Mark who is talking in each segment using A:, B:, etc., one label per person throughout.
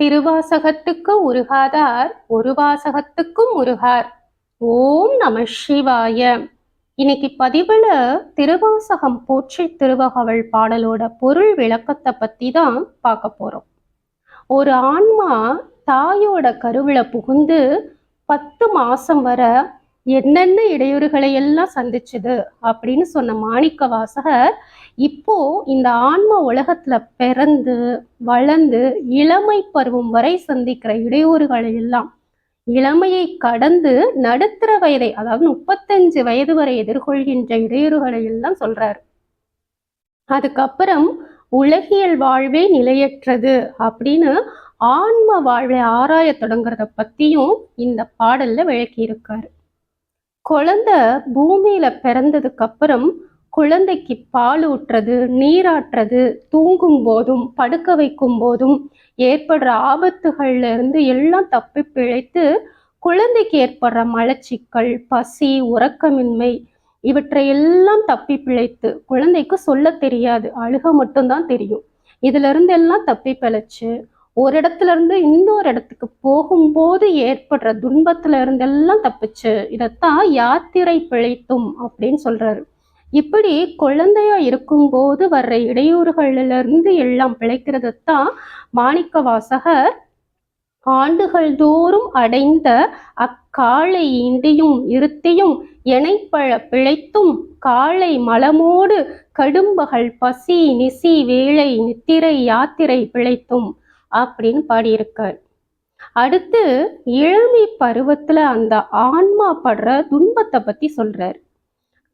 A: திருவாசகத்துக்கு உருகாதார் ஒரு வாசகத்துக்கும் உருகார். ஓம் நம சிவாய. இன்னைக்கு பதிவுல திருவாசகம் போற்றி திருவகவள் பாடலோட பொருள் விளக்கத்தை பத்தி தான் பார்க்க போறோம். ஒரு ஆன்மா தாயோட கருவில புகுந்து பத்து மாசம் வர என்னென்ன இடையூறுகளை எல்லாம் சந்திச்சுது அப்படின்னு சொன்ன மாணிக்க வாசகர் இப்போ இந்த ஆன்ம உலகத்துல பிறந்து வளர்ந்து இளமை பருவம் வரை சந்திக்கிற இடையூறுகளை எல்லாம் இளமையை கடந்து நடுத்தர வயதை அதாவது முப்பத்தஞ்சு வயது வரை எதிர்கொள்கின்ற இடையூறுகளை எல்லாம் சொல்றாரு. அதுக்கப்புறம் உலகியல் வாழ்வே நிலையற்றது அப்படின்னு ஆன்ம வாழ்வை ஆராய தொடங்குறத பத்தியும் இந்த பாடல்ல விளக்கி இருக்காரு குழந்தை பூமியில பிறந்ததுக்கு அப்புறம் குழந்தைக்கு பால் ஊட்டுறது நீராட்டுறது தூங்கும் போதும் படுக்க வைக்கும் போதும் ஏற்படுற ஆபத்துகள்ல இருந்து எல்லாம் தப்பி பிழைத்து குழந்தைக்கு ஏற்படுற மலச்சிக்கல் பசி உறக்கமின்மை இவற்றை எல்லாம் தப்பி பிழைத்து குழந்தைக்கு சொல்ல தெரியாது அழுக மட்டும்தான் தெரியும். இதுல இருந்து எல்லாம் தப்பி பிழைச்சு ஒரு இடத்துல இருந்து இன்னொரு இடத்துக்கு போகும்போது ஏற்படுற துன்பத்துல இருந்தெல்லாம் தப்பிச்சு இதைத்தான் யாத்திரை பிழைத்தும் அப்படின்னு சொல்றாரு. இப்படி குழந்தையா இருக்கும்போது வர்ற இடையூறுகள்ல இருந்து எல்லாம் பிழைக்கிறதைத்தான் மாணிக்க வாசகர் ஆண்டுகள் தோறும் அடைந்த அக்காலை இண்டியும் இருத்தியும் எனைப்பழ பிழைத்தும் காலை மலமோடு கடும்பகல் பசி நிசி வேலை நித்திரை யாத்திரை பிழைத்தும் அப்படின்னு பாடியிருக்கார். அடுத்து இளமை பருவத்துல அந்த ஆன்மா படுற துன்பத்தை பத்தி சொல்றார்.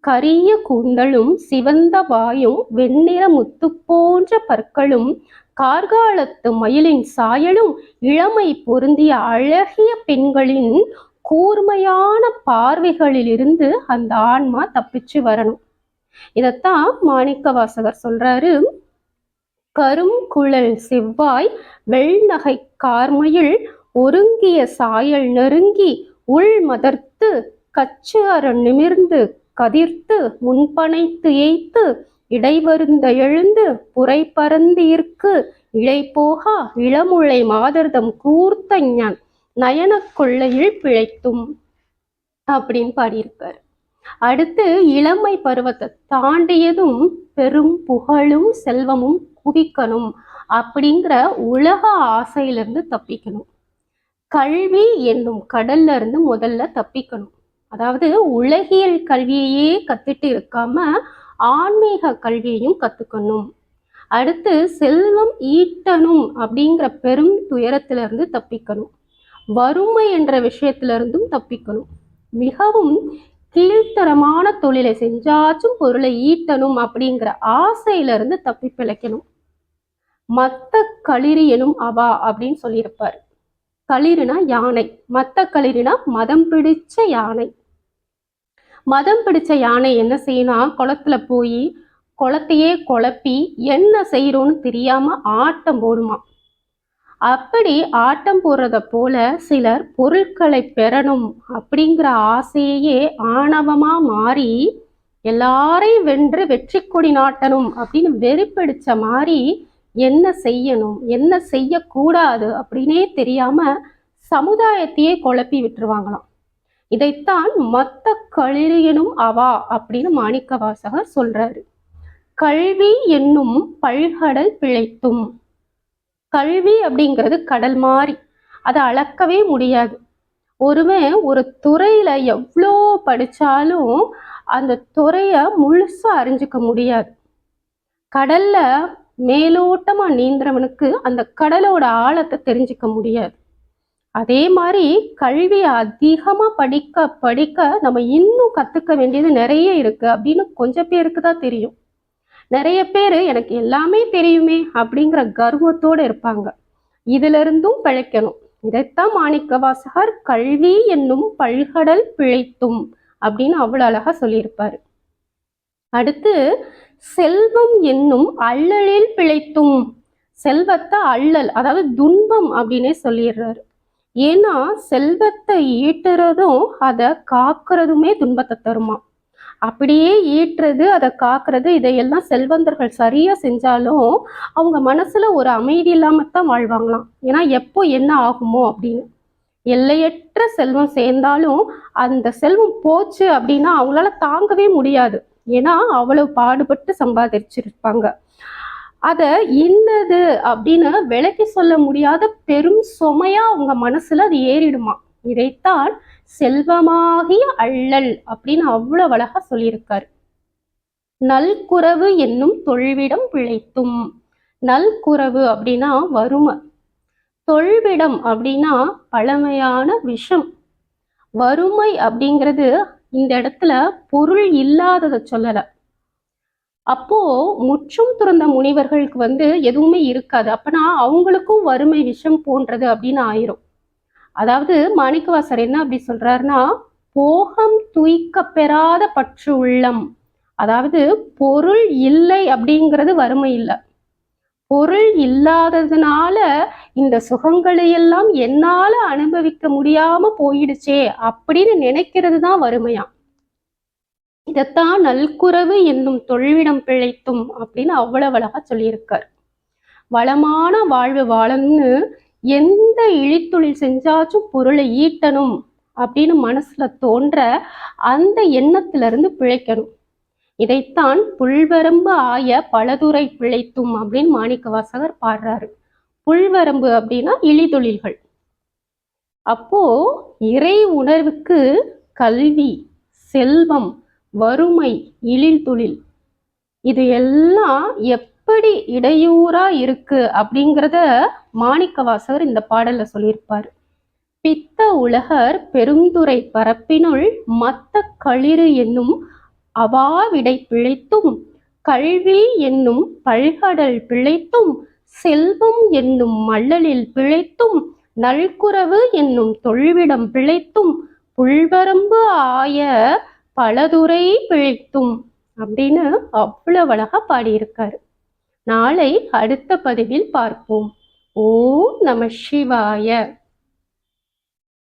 A: கரிய கூந்தலும் சிவந்த வாயும் வெண்ணிற முத்து போன்ற பற்களும் கார்காலத்து மயிலின் சாயலும் இளமை பொருந்திய அழகிய பெண்களின் கூர்மையான பார்வைகளிலிருந்து அந்த ஆன்மா தப்பிச்சு வரணும். இதத்தான் மாணிக்க வாசகர் சொல்றாரு. கரும் குழல் செவ்வாய் வெள்நகை கார்மையில் ஒருங்கிய சாயல் நெருங்கி உள் மதர்த்து கச்சு அரண் நிமிர்ந்து கதிர்த்து முன்பனைத்து ஏய்த்து இடைவருந்த எழுந்து புரை பரந்தீர்க்கு இழை போகா இளமுளை மாதர்தம் கூர்த்த ஞான் நயன கொள்ளையில் பிழைத்தும் அப்படின்னு பாடியிருக்கார். அடுத்து இளமை பருவத்தை தாண்டியதும் பெரும் புகழும் செல்வமும் குவிக்கணும் அப்படிங்கிற உலக ஆசையிலிருந்து தப்பிக்கணும். கல்வி என்னும் கடல்ல இருந்து முதல்ல தப்பிக்கணும். அதாவது உலகியல் கல்வியையே கத்துட்டு இருக்காம ஆன்மீக கல்வியையும் கத்துக்கணும். அடுத்து செல்வம் ஈட்டணும் அப்படிங்கிற பெரும் துயரத்திலிருந்து தப்பிக்கணும். வறுமை என்ற விஷயத்துல இருந்தும் தப்பிக்கணும். மிகவும் கீழ்த்தரமான தொழிலை செஞ்சாச்சும் பொருளை ஈட்டணும் அப்படிங்கிற ஆசையிலிருந்து தப்பி பிழைக்கணும் மத்த களிறு எனும் அவா அப்படின்னு சொல்லியிருப்பார். களிறுனா யானை மத்த களிறுனா மதம் பிடிச்ச யானை. மதம் பிடிச்ச யானை என்ன செய்யணும் குளத்துல போய் குளத்தையே குழப்பி என்ன செய்யறோன்னு தெரியாம ஆட்டம் போடுமா. அப்படி ஆட்டம் போடுறத போல சிலர் பொருட்களை பெறணும் அப்படிங்கிற ஆசையே ஆணவமா மாறி எல்லாரையும் வென்று வெற்றி கொடி நாட்டணும் அப்படின்னு வெறிப்பிடிச்ச மாதிரி என்ன செய்யணும் என்ன செய்யக்கூடாது அப்படின்னே தெரியாம சமுதாயத்தையே குழப்பி விட்டுருவாங்களாம். இதைத்தான் மத்த களிரியனும் அவா அப்படின்னு மாணிக்க வாசகர் சொல்றாரு. கல்வி என்னும் பல்கடல் பிழைத்தும். கல்வி அப்படிங்கிறது கடல் மாதிரி அதை அளக்கவே முடியாது. ஒருவன் ஒரு துறையில எவ்வளோ படிச்சாலும் அந்த துறைய முழுசா அறிஞ்சிக்க முடியாது. கடல்ல மேலோட்டமா நீந்திரவனுக்கு அந்த கடலோட ஆழத்தை தெரிஞ்சுக்க முடியாது. அதே மாதிரி கல்வி அதிகமா படிக்க படிக்க நம்ம இன்னும் கத்துக்க வேண்டியது நிறைய இருக்கு அப்படின்னு கொஞ்சம் பேருக்கு தான் தெரியும். நிறைய பேர் எனக்கு எல்லாமே தெரியுமே அப்படிங்கிற கர்வத்தோடு இருப்பாங்க. இதுல இருந்தும் பிழைக்கணும். இதைத்தான் மாணிக்க வாசகர் கல்வி என்னும் பல்கடல் பிழைத்தும் அப்படின்னு அவ்வளவு அழகா சொல்லியிருப்பாரு. அடுத்து செல்வம் என்னும் அள்ளலில் பிழைத்தும். செல்வத்தை அள்ளல் அதாவது துன்பம் அப்படின்னே சொல்லிடுறாரு. ஏன்னா செல்வத்தை ஈட்டுறதும் அதை காக்குறதுமே துன்பத்தை தருமா? அப்படியே ஈட்டுறது அதை காக்குறது இதையெல்லாம் செல்வந்தர்கள் சரியா செஞ்சாலும் அவங்க மனசுல ஒரு அமைதி இல்லாம தான் வாழ்வாங்களாம். ஏன்னா எப்போ என்ன ஆகுமோ அப்படின்னு. எல்லையற்ற செல்வம் சேர்ந்தாலும் அந்த செல்வம் போச்சு அப்படின்னா அவங்களால தாங்கவே முடியாது. ஏன்னா அவ்வளவு பாடுபட்டு சம்பாதிச்சிருப்பாங்க. அத என்னது அப்படின்னு விளக்கி சொல்ல முடியாத பெரும் சுமையா அவங்க மனசுல அது ஏறிடுமா? இதைத்தான் செல்வமாகிய அள்ளல் அப்படின்னு அவ்வளவு அழகா சொல்லியிருக்காரு. நல்குறவு என்னும் தொல்விடம் பிழைத்தும். நல்குறவு அப்படின்னா வறுமை. தொல்விடம் அப்படின்னா பழமையான விஷம். வறுமை அப்படிங்கிறது இந்த இடத்துல பொருள் இல்லாததை சொல்லலை. அப்போ முற்றும் துறந்த முனிவர்களுக்கு வந்து எதுவுமே இருக்காது. அப்பனா அவங்களுக்கும் வறுமை விஷம் போன்றது அப்படின்னு ஆயிரும். அதாவது மாணிக்கவாசர் என்ன அப்படி சொல்றாருன்னா போகம் துய்க்க பெறாத பற்று உள்ளம். அதாவது பொருள் இல்லை அப்படிங்கிறது வறுமை இல்லை. பொருள் இல்லாததுனால இந்த சுகங்களை எல்லாம் என்னால அனுபவிக்க முடியாம போயிடுச்சே அப்படின்னு நினைக்கிறது தான் வறுமையா? இதைத்தான் நல்குறவு என்னும் தொல்விடம் பிழைத்தும் அப்படின்னு அவ்வளவு அழகா சொல்லியிருக்கார். வளமான வாழ்வு வாழணும்னு எந்த இழித்தொழில் செஞ்சாச்சும் பொருளை ஈட்டணும் அப்படின்னு மனசுல தோன்ற அந்த எண்ணத்துல இருந்து பிழைக்கணும். இதைத்தான் புல்வரம்பு ஆய பலதுரை பிழைத்தும் அப்படின்னு மாணிக்க வாசகர் பாடுறாரு. புல்வரம்பு அப்படின்னா இழிதொழில்கள் அப்போ இறை உணர்வுக்கு கல்வி செல்வம் வறுமை இழில் தொழில் இது எல்லாம் எப்படி இடையூறா இருக்கு அப்படிங்கிறத மாணிக்கவாசகர் இந்த பாடல்ல சொல்லியிருப்பார். பித்த உலகர் பெருந்துரை பரப்பினுள் மத்த களிறு என்னும் அவாவிடை பிழைத்தும் கல்வி என்னும் பல்கடல் பிழைத்தும் செல்வம் என்னும் மல்லலில் பிழைத்தும் நல்குறவு என்னும் தொல்விடம் பிழைத்தும் புல்வரம்பு ஆய பலதுரை பிழைத்தும் அப்படின்னு அவ்வளவு அழகா பாடியிருக்காரு. நாளை அடுத்த பதிவில் பார்ப்போம். ஓம் நம சிவாய.